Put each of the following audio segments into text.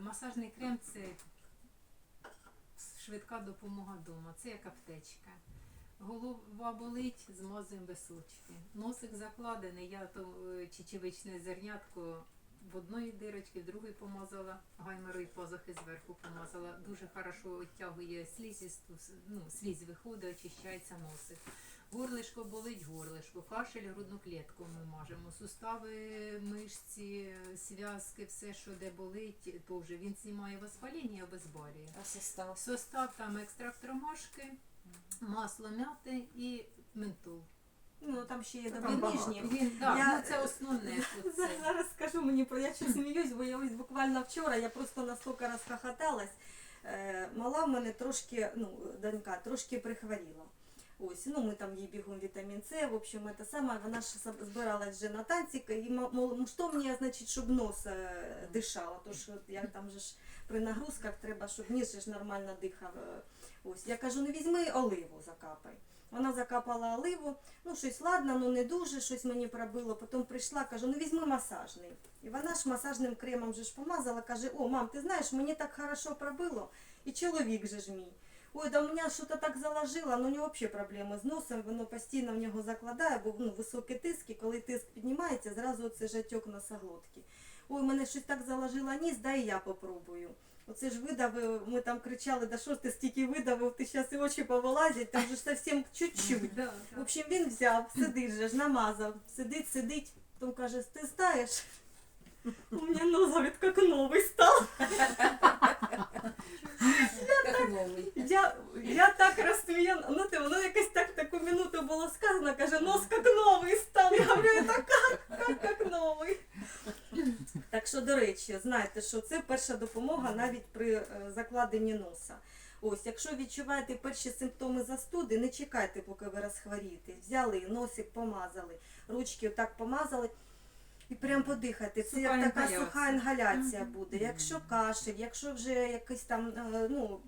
масажний крем це швидка допомога вдома. Це як аптечка. Голова болить, змазуємо височки. Носик закладений, я то е, чечевичне зернятко в одної дирочки, в другої помазала, гаймерої позахи зверху помазала. Дуже хорошо відтягує слізісту, с- ну, слізь виходить, очищається носик. Горлишко болить горлишко, кашель, грудну клітку ми мажемо, сустави, мишці, зв'язки, все, що де болить, то вже він знімає воспаління, обезболює. А состав? Состав там екстракт ромашки, масло мяти і ментол. Ну там ще є Там добрі багато. Він, да, Я- ну, це основне. тут це. Зараз скажу мені про я щось сміюсь, бо я ось буквально вчора я просто настільки розхохоталась. Е, мала в мене трошки, ну, донька трошки прихворіла. Ось, ну ми там їй бігом вітамін С, в общем, це саме, вона ж збиралась вже на танці, і мол, ну, що мені, значить, щоб нос е, дишало, то що я там же ж при нагрузках треба, щоб ніс ж нормально дихав. е. Ось, я кажу, ну візьми оливу закапай. Вона закапала оливу, ну щось ладно, ну не дуже, щось мені пробило. Потім прийшла, кажу, ну візьми масажний. І вона ж масажним кремом же ж помазала, каже, о, мам, ти знаєш, мені так хорошо пробило, і чоловік же ж мій. Ой, да у мене щось так заложило, ну у нього взагалі проблеми з носом, воно постійно в нього закладає, бо ну, високий тиск, і коли тиск піднімається, зразу це ж отек носоглотки. Ой, мене щось так заложило ніс, дай я попробую. Оце ж видавив, ми там кричали, да що ж ти стільки видавив, ти зараз і очі повилазять, там же ж зовсім чуть-чуть. В общем, він взяв, сидить же ж, намазав, сидить, сидить, потім каже, ти знаєш, у мене нос, як новий став. Я, я так розсміяна, ну ти, воно якось так таку минуту було сказано, каже, нос як новий став. Я говорю, це як, як, як новий. Так що, до речі, знаєте, що це перша допомога навіть при е, закладенні носа. Ось, якщо відчуваєте перші симптоми застуди, не чекайте, поки ви розхворієте. Взяли, носик помазали, ручки отак помазали. І прям подихайте. Це Суха як така інгаляція. суха інгаляція буде. Якщо кашель, якщо вже якийсь там е, ну,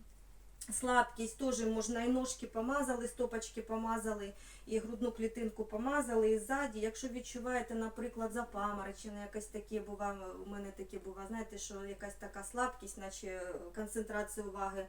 слабкість, теж можна і ножки помазали, стопочки помазали, і грудну клітинку помазали, і ззаді. Якщо відчуваєте, наприклад, запаморочення, якесь таке бува, у мене таке бува, знаєте, що якась така слабкість, наче концентрація уваги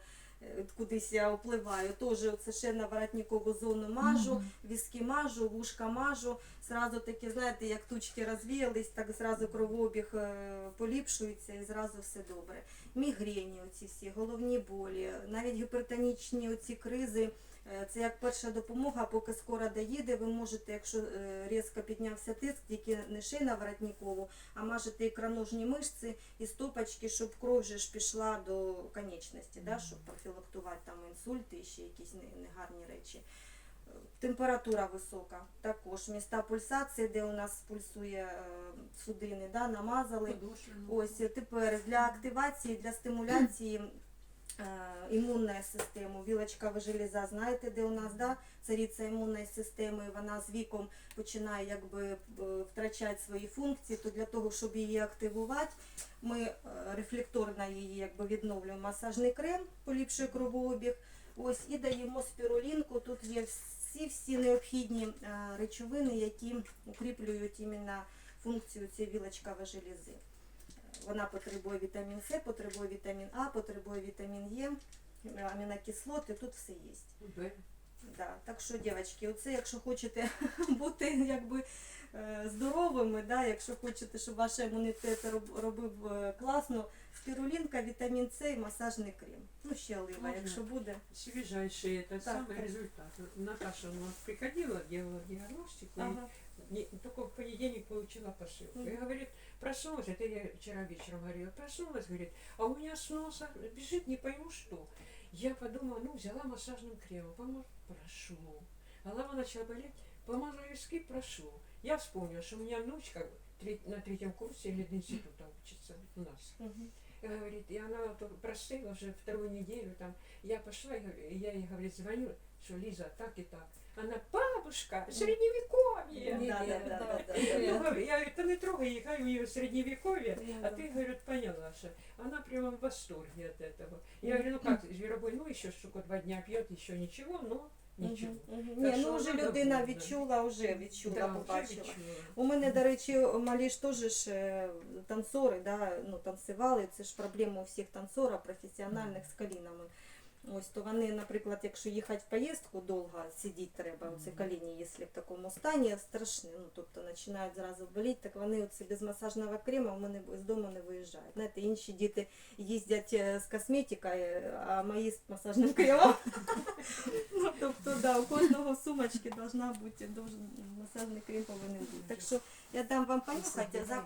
кудись я впливаю, теж це ще на воротникову зону мажу, віски мажу, вушка мажу. Зразу такі, знаєте, як тучки розвіялись, так зразу кровообіг е, поліпшується і зразу все добре. Мігрені, оці всі, головні болі, навіть гіпертонічні оці кризи. Е, Це як перша допомога, поки скоро доїде, ви можете, якщо е, різко піднявся тиск, тільки не шийна воротникову, а мажете ікроножні мишці і стопочки, щоб кров вже ж пішла до конечності, да, щоб профілактувати там інсульти і ще якісь негарні речі. Е, Температура висока, також міста пульсації, де у нас пульсує судини, да, намазали. Ось тепер для активації, для стимуляції е, імунної системи, вілочкова железа, знаєте, де у нас да, цариця імунної системи, вона з віком починає якби е, втрачати свої функції, то для того, щоб її активувати, ми е, рефлекторно її якби відновлюємо масажний крем, поліпшує кровообіг. Ось і даємо спірулінку. Тут є всі всі необхідні речовини, які укріплюють іменно функцію цієї вілочкової желези. Вона потребує вітамін С, потребує вітамін А, потребує вітамін Е, амінокислоти, тут все є. Да. Так що, дівчатки, оце якщо хочете бути якби здоровими, да, якщо хочете, щоб ваш імунітет роб- робив е, класно, спірулінка, вітамін С і масажний крем. Ну, ще олива, Можна? якщо буде. Свежайший это Так, самый так. результат. Наташа у нас приходила, делала диагностику, Ага. и не- только в понедельник получила посылку. И Мгм. говорит, проснулась, это я вчера вечером говорила, проснулась, говорит, а у меня с носа бежит не пойму что. Я подумала, ну, взяла массажным кремом, помог, прошло. Голова начала болеть, помазала виски, прошло. Я вспомнила, что у меня внучка тре- на третьем курсе института учится у нас. Мгм. И говорит, и она вот простыла уже вторую неделю там. Я пошла, и говорю- и я ей, говорит, звоню, что Лиза, так и так. Она, бабушка, средневековье. Да, да, да, да, да, Ну, да. говорю, я говорю, да не трогай її, хай у нее средневековье. Ну, А да. ты, говорит, поняла, что она прямо в восторге от этого. Я говорю, ну как, зверобой, ну еще штуку два дня пьет, еще ничего, но нічого. Мгм, мгм. Так Ні, що ну вже людина буде. відчула, вже відчула, Да, вже побачила. відчула. У мене, до речі, малі ж теж ж е, танцори, да, ну, танцювали, це ж проблема у всіх танцорів професіональних з колінами. Ось, то вони, наприклад, якщо їхати в поїздку довго, сидіти треба, Мгм. коліні, якщо в такому стані, страшне, ну, тобто починають зразу боліти, так вони оце без масажного крему у мене з дому не виїжджають. Знаєте, інші діти їздять е, з косметикою, а мої з масажним кремом. Ну, тобто, да, у кожного сумочки должна бути, масажний крем повинен бути. Так що я дам вам понюхати, запах